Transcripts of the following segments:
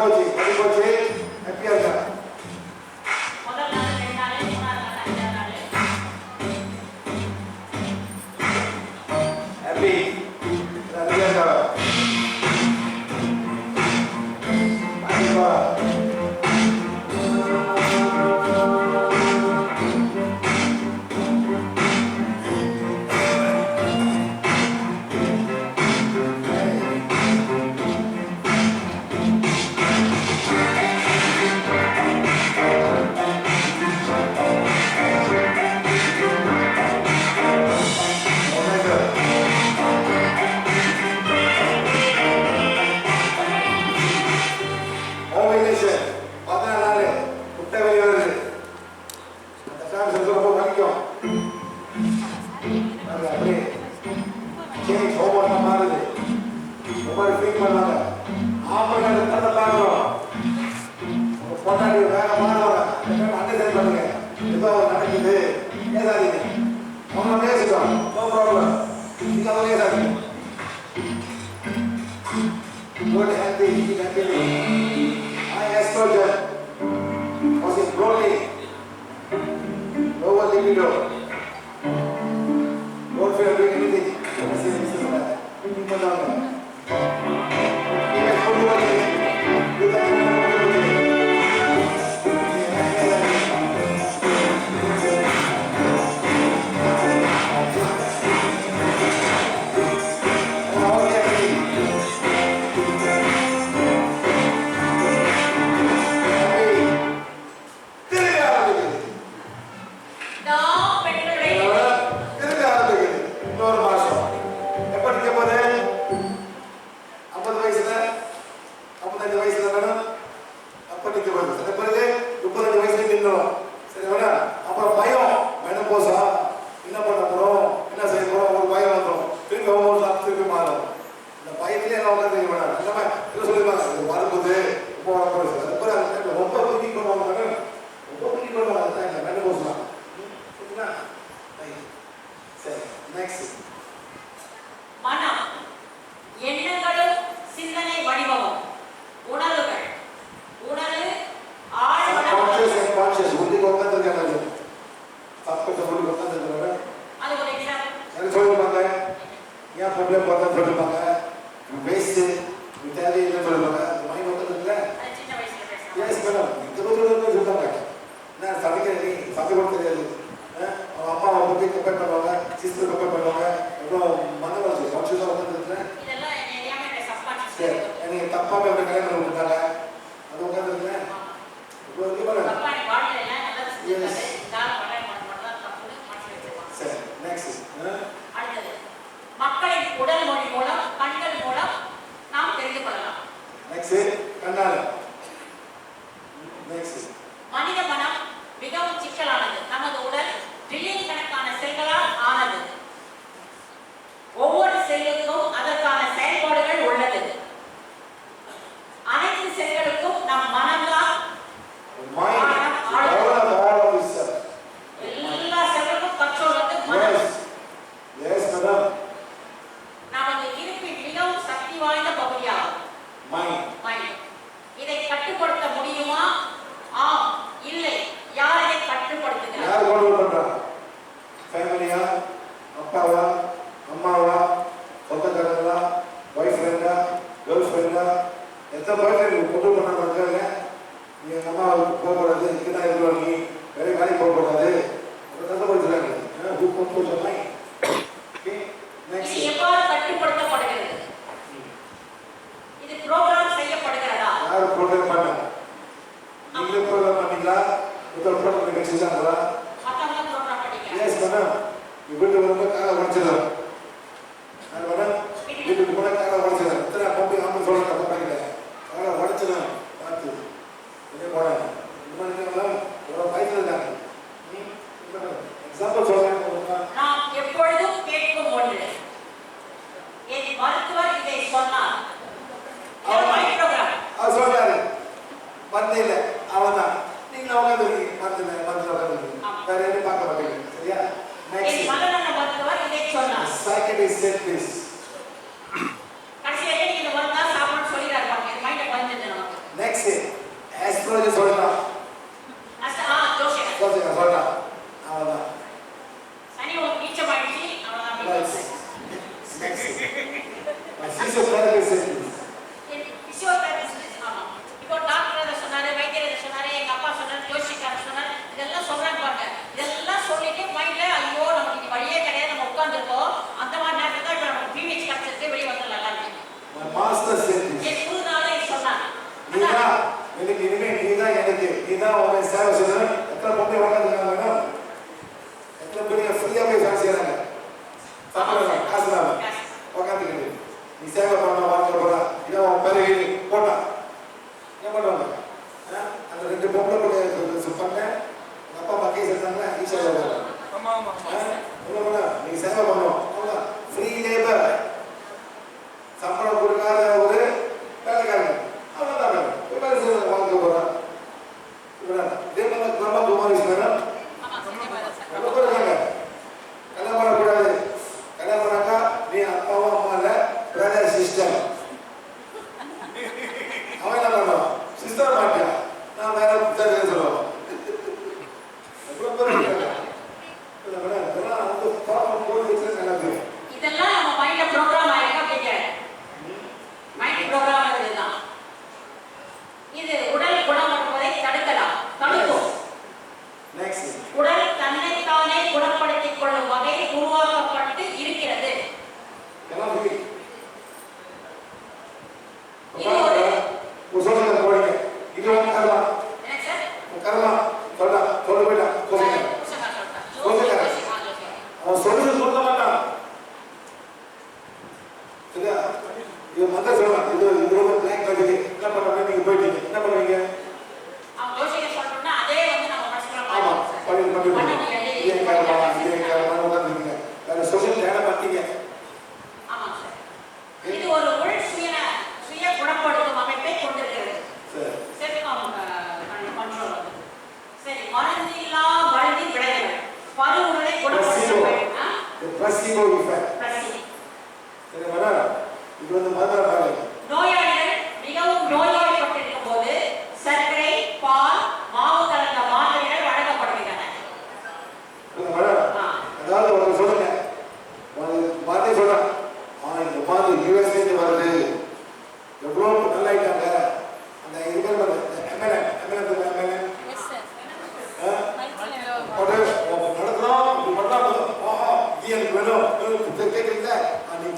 coaching, body coaching. ಉತ್ತರ ಕೂಡ ನಿಮಗೆ ಚೂಸ್ ಅಂದ್ರ ಎಸ್ ಮೇಡಮ್ ಇಬ್ಬರು ಬಂದ ಕಾಲ ಹೊಡಿಸಿದ ನಾನು ಮೇಡಮ್ ಇಬ್ಬರು ಕೂಡ ಕಾಲ ಹೊಡಿಸಿದ ಇತರ ಪಂಪಿ ಆಮೇಲೆ ಸೊಲ್ಲ ತಪ್ಪಾಗಿದೆ ಕಾಲ ಹೊಡಿಸಿದ பார்த்து இதே போனாங்க இந்த மாதிரி மேடம் ஒரு பயத்தில் இருக்காங்க எக்ஸாம்பிள் சொல்ல This is what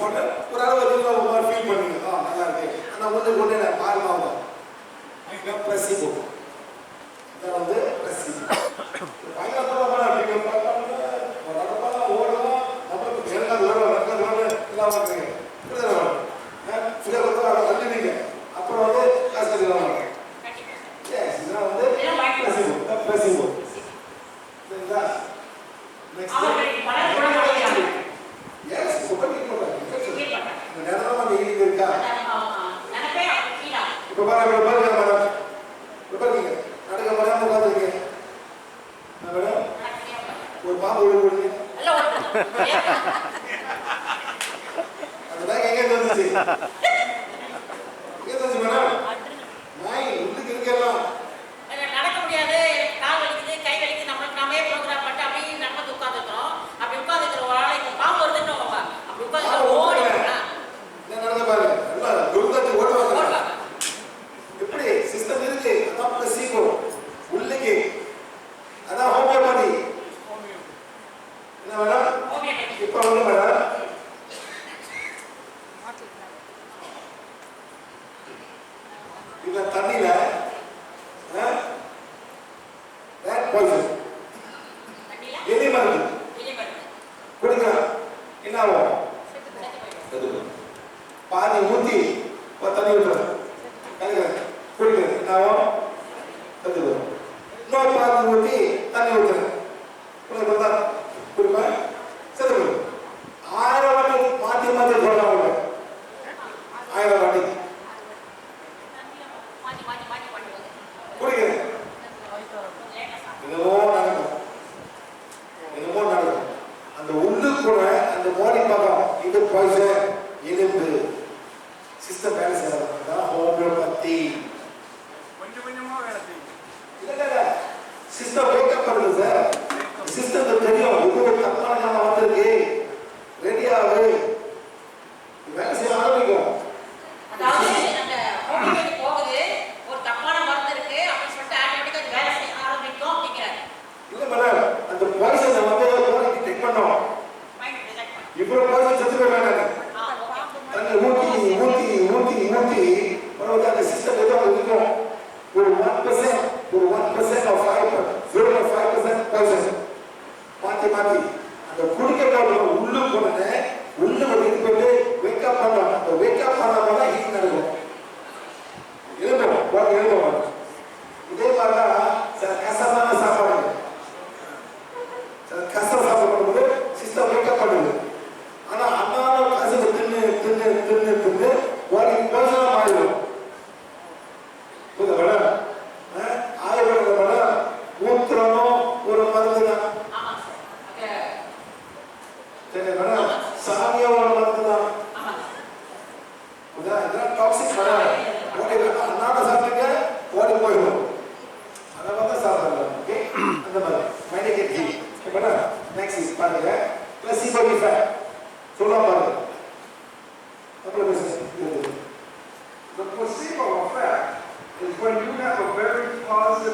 போட்டு ஒரு அளவு நீங்கள் ஒரு மாதிரி ஃபீல் பண்ணுங்க. ஆ நல்லா இருக்கு. ஆனால் ஒன்று கொண்டு எனக்கு ஆர்வமாக பிரசிபோ இதை வந்து பிரசிபோ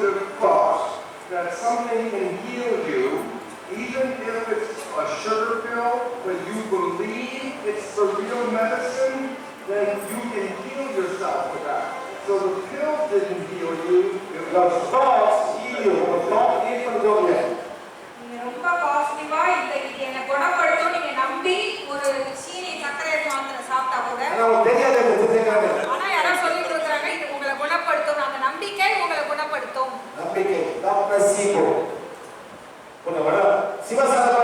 positive thought that something can heal you, even if it's a sugar pill, but you believe it's the real medicine, then you can heal yourself with that. So the pill didn't heal you, it The was thoughts heal you. ஒரு thought create பண்ணுறவங்க நீங்க ரொம்ப பாசிட்டிவா இந்த இது என்னை குணப்படுத்தும் நீங்க நம்பி ஒரு சீனி சர்க்கரை மாத்திரை சாப்பிட்டா கூட ஆனா அவங்களுக்கு தெரியாது நம்பிக்கை தான் பிளஸிபோ ஒன்று மேடம்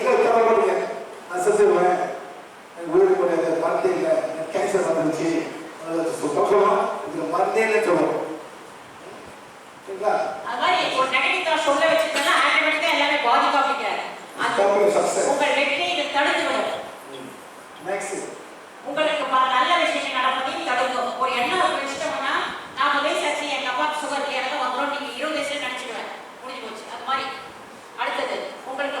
அதாவது நீங்க உத்தரவாதீங்க நான் செத்துருவேன் எனக்கு மருந்தே இல்லை எனக்கு கேன்சர் வந்துருச்சு. சுத்தம் இதுல மருந்தே சொல்ல வச்சிருந்தா ஆட்டோமேட்டிக்கா எல்லாமே அப்படிங்கிறாரு. உங்கள் வெற்றியை இது தடுத்து விடும். உங்களுக்கு பல நல்ல விஷயங்கள் நடப்பதையும் தடுக்கும். ஒரு எண்ணம் ஒரு எங்க அப்பாவுக்கு சுகர் வந்துடும் நீங்க இருபது வயசுல நினைச்சிடுவேன் முடிஞ்சு போச்சு. அது மாதிரி. அடுத்தது உங்களுக்கு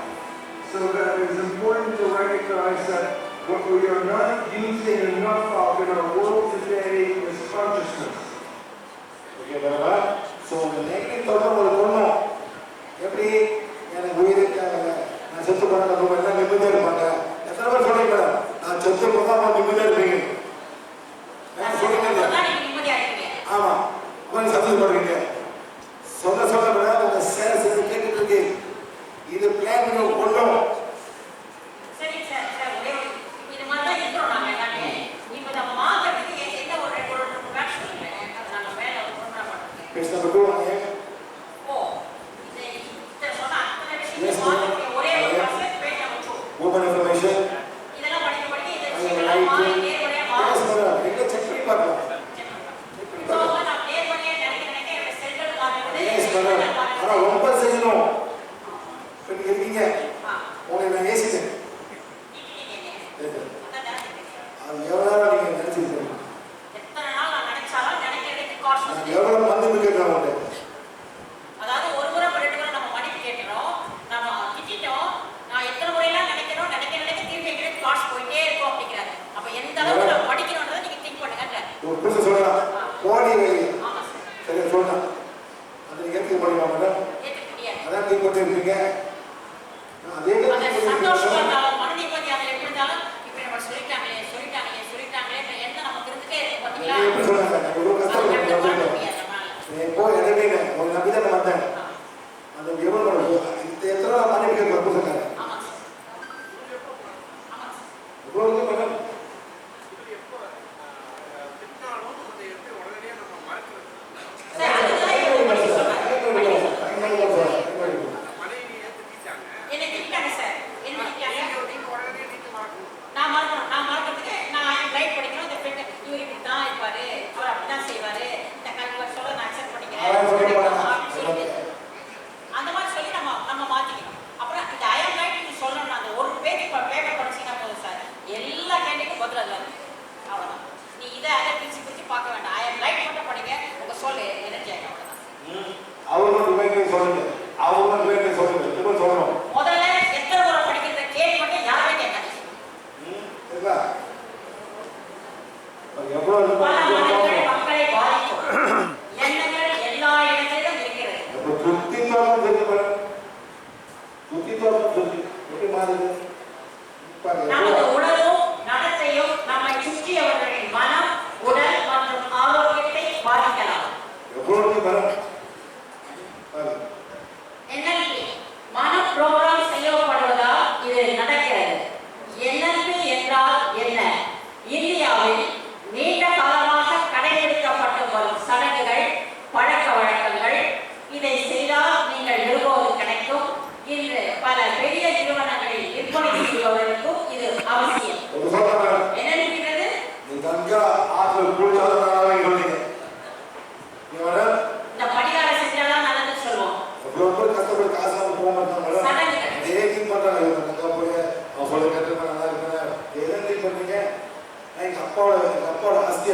So that it is important to recognize that what we are not using enough of in our world today is consciousness. Okay பரவா ஸோ அந்த நெகட்டிவ் தாட் உங்களுக்கு கொள்ளணும் எப்படி? எனக்கு உயிர் இருக்காங்க நான் செத்து போனா நம்ம எல்லாம் நிம்மதியாக இருப்பாங்க எத்தனை பேர் சொல்றீங்க நான் செத்து போனா அவங்க நிம்மதியாக இருப்பீங்க. நான் சொல்லுங்க இல்லையா? அப்பதான் நீங்க நிம்மதியா இருக்கீங்க ஆமா. உங்க சத்தம் போடுறீங்க. சொல்ல சொல்ல மேடம் உங்க சேர் சேர்த்து கேட்டுட்டு இருக்கு இது பிளான் ஒன்றும்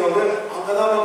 வந்து அங்கதான்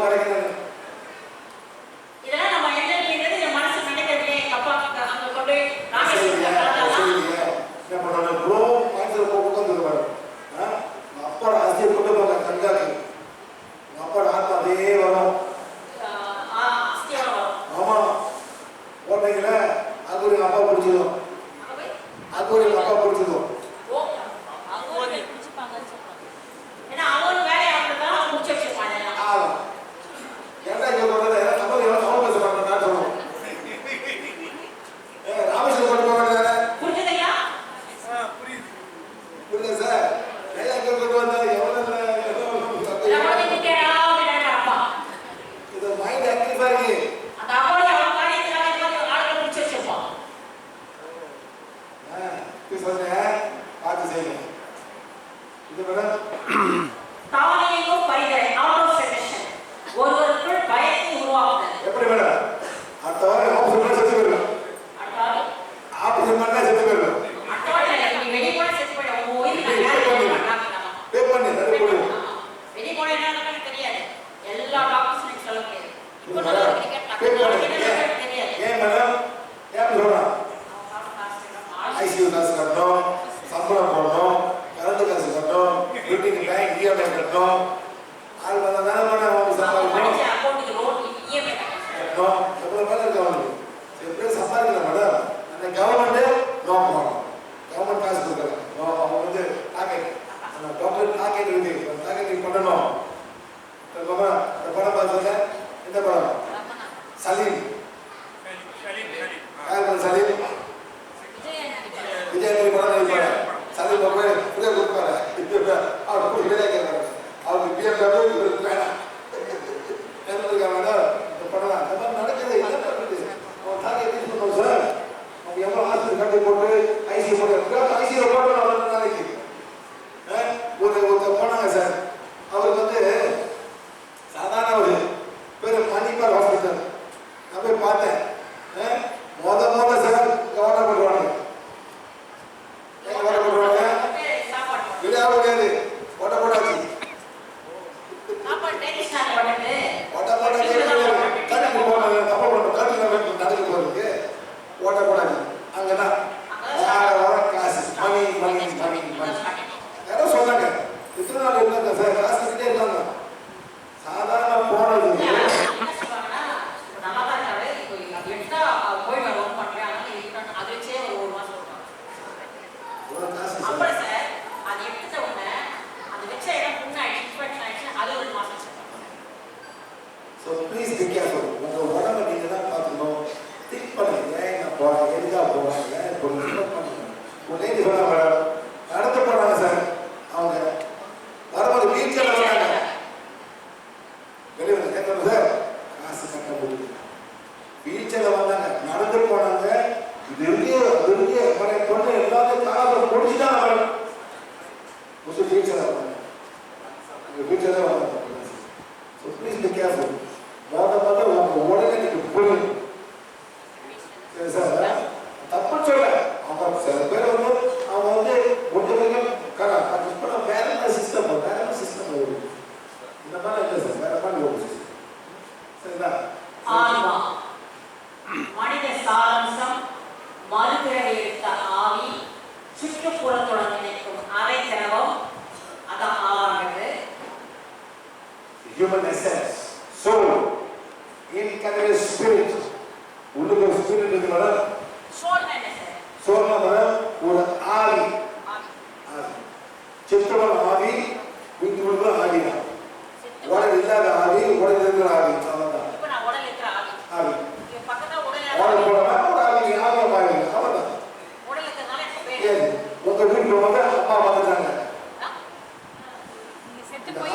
படம் இந்த படம் சலீம்.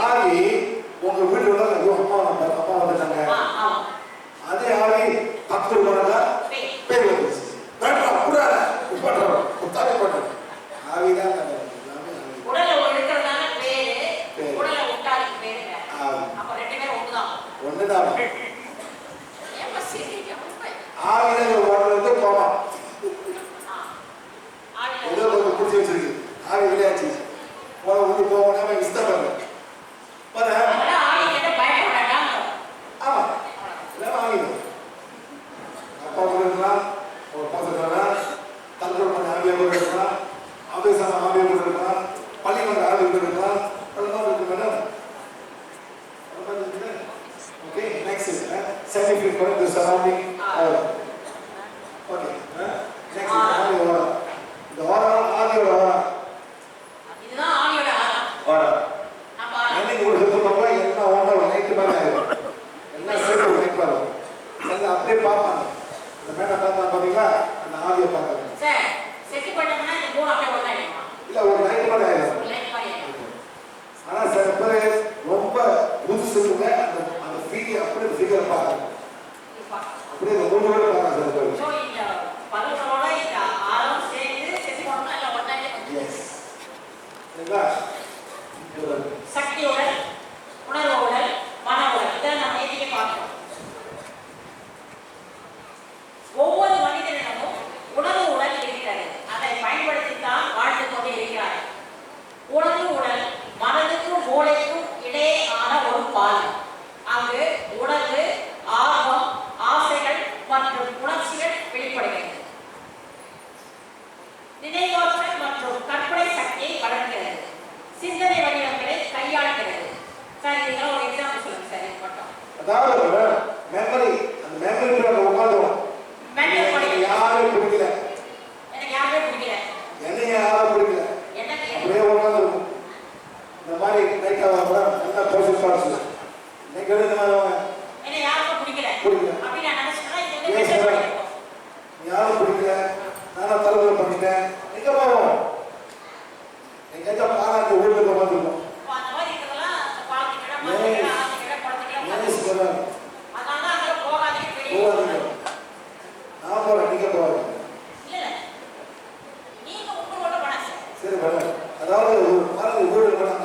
ஆவி உங்க வீட்டுல 나는 오늘, 나는 오늘, 나는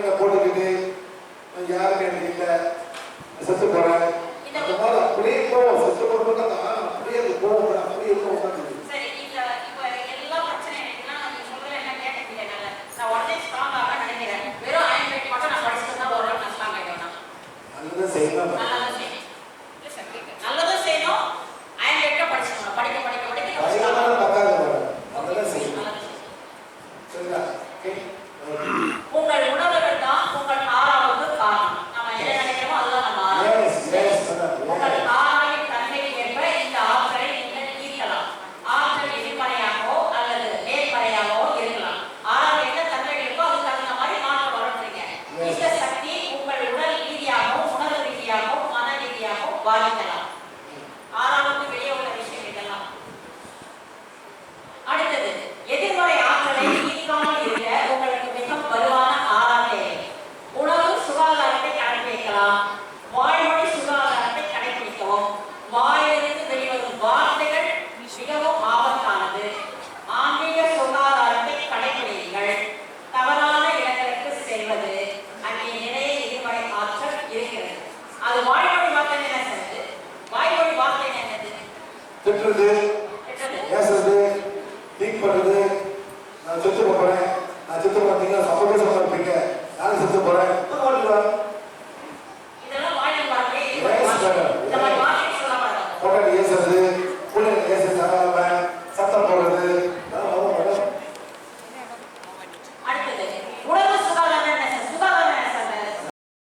என்ன போட்டுக்கிட்டு யாருமே எனக்கு இல்லை. செத்து போறேன். அந்த மாதிரி அப்படியே போவோம் செத்து போறதுக்கு அந்த அப்படியே செய்யலாம்